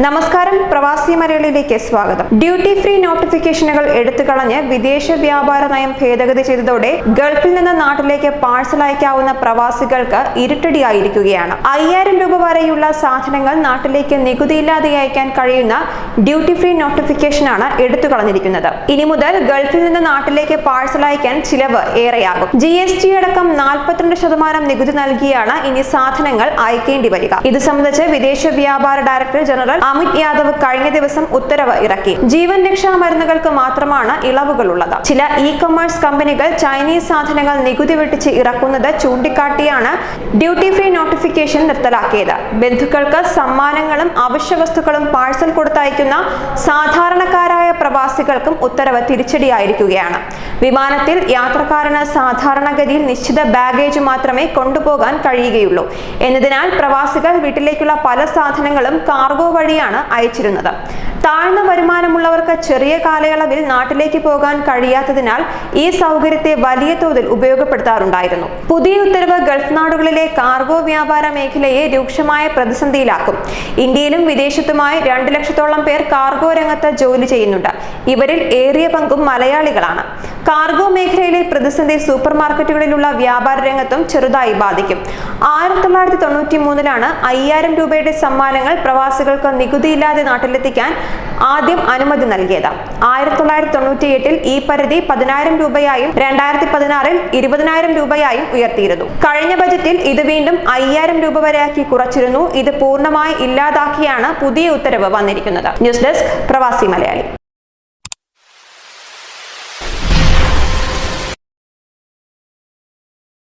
നമസ്കാരം പ്രവാസി മലയാളിയിലേക്ക് സ്വാഗതം. ഡ്യൂട്ടി ഫ്രീ നോട്ടിഫിക്കേഷനുകൾ എടുത്തു കളഞ്ഞ് വിദേശ വ്യാപാര നയം ഭേദഗതി ചെയ്തതോടെ ഗൾഫിൽ നിന്ന് നാട്ടിലേക്ക് പാഴ്സൽ അയക്കാവുന്ന പ്രവാസികൾക്ക് ഇരുട്ടടിയായിരിക്കുകയാണ്. അയ്യായിരം രൂപ വരെയുള്ള സാധനങ്ങൾ നാട്ടിലേക്ക് നികുതിയില്ലാതെ അയക്കാൻ കഴിയുന്ന ഡ്യൂട്ടി ഫ്രീ നോട്ടിഫിക്കേഷനാണ് എടുത്തു കളഞ്ഞിരിക്കുന്നത് ഇനി മുതൽ ഗൾഫിൽ നിന്ന് നാട്ടിലേക്ക് പാഴ്സൽ അയക്കാൻ ചിലവ് ഏറെയാകും. ജി എസ് ടി അടക്കം നാൽപ്പത്തിരണ്ട് ശതമാനം നികുതി നൽകിയാണ് ഇനി സാധനങ്ങൾ അയക്കേണ്ടി വരിക. ഇത് സംബന്ധിച്ച് വിദേശ വ്യാപാര ഡയറക്ടർ ജനറൽ അമിത് യാദവ് കഴിഞ്ഞ ദിവസം ഉത്തരവ് ഇറക്കി. ജീവൻ രക്ഷാ മരുന്നുകൾക്ക് മാത്രമാണ് ഇളവുകൾ ഉള്ളത് ചില ഇ കൊമേഴ്സ് കമ്പനികൾ ചൈനീസ് സാധനങ്ങൾ നികുതി വെട്ടിച്ച് ഇറക്കുന്നത് ചൂണ്ടിക്കാട്ടിയാണ് ഡ്യൂട്ടി ഫ്രീ നോട്ടിഫിക്കേഷൻ നിർത്തലാക്കിയത്. ബന്ധുക്കൾക്ക് സമ്മാനങ്ങളും അവശ്യ വസ്തുക്കളും പാഴ്സൽ കൊടുത്തയക്കുന്ന സാധാരണക്കാരായ പ്രവാസികൾക്കും ഉത്തരവ് തിരിച്ചടിയായിരിക്കുകയാണ്. വിമാനത്തിൽ യാത്രക്കാരന് സാധാരണഗതിയിൽ നിശ്ചിത ബാഗേജ് മാത്രമേ കൊണ്ടുപോകാൻ കഴിയുകയുള്ളൂ. എന്നതിനാൽ പ്രവാസികൾ വീട്ടിലേക്കുള്ള പല സാധനങ്ങളും കാർഗോ വഴിയാണ് അയച്ചിരുന്നത്. താഴ്ന്ന വരുമാനമുള്ളവർക്ക് ചെറിയ കാലയളവിൽ നാട്ടിലേക്ക് പോകാൻ കഴിയാത്തതിനാൽ ഈ സൗകര്യത്തെ വലിയ തോതിൽ ഉപയോഗപ്പെടുത്താറുണ്ടായിരുന്നു. പുതിയ ഉത്തരവ് ഗൾഫ് നാടുകളിലെ കാർഗോ വ്യാപാര മേഖലയെ രൂക്ഷമായ പ്രതിസന്ധിയിലാക്കും. ഇന്ത്യയിലും വിദേശത്തുമായി രണ്ട് ലക്ഷത്തോളം പേർ കാർഗോ രംഗത്ത് ജോലി ചെയ്യുന്നുണ്ട്. ഇവരിൽ ഏറിയ പങ്കും മലയാളികളാണ്. കാർഗോ മേഖലയിലെ പ്രതിസന്ധി സൂപ്പർ മാർക്കറ്റുകളിലുള്ള വ്യാപാര രംഗത്തും ചെറുതായി ബാധിക്കും. ആയിരത്തി തൊള്ളായിരത്തി തൊണ്ണൂറ്റി മൂന്നിലാണ് അയ്യായിരം രൂപയുടെ സമ്മാനങ്ങൾ പ്രവാസികൾക്ക് നികുതിയില്ലാതെ നാട്ടിലെത്തിക്കാൻ ആദ്യം അനുമതി നൽകിയത്. ആയിരത്തി തൊള്ളായിരത്തി തൊണ്ണൂറ്റി എട്ടിൽ ഈ പരിധി പതിനായിരം രൂപയായും രണ്ടായിരത്തി പതിനാറിൽ ഇരുപതിനായിരം രൂപയായും ഉയർത്തിയിരുന്നു. കഴിഞ്ഞ ബജറ്റിൽ ഇത് വീണ്ടും അയ്യായിരം രൂപ വരെയാക്കി കുറച്ചിരുന്നു. ഇത് പൂർണമായി ഇല്ലാതാക്കിയാണ് പുതിയ ഉത്തരവ് വന്നിരിക്കുന്നത്. ന്യൂസ് ഡെസ്ക് പ്രവാസി മലയാളി.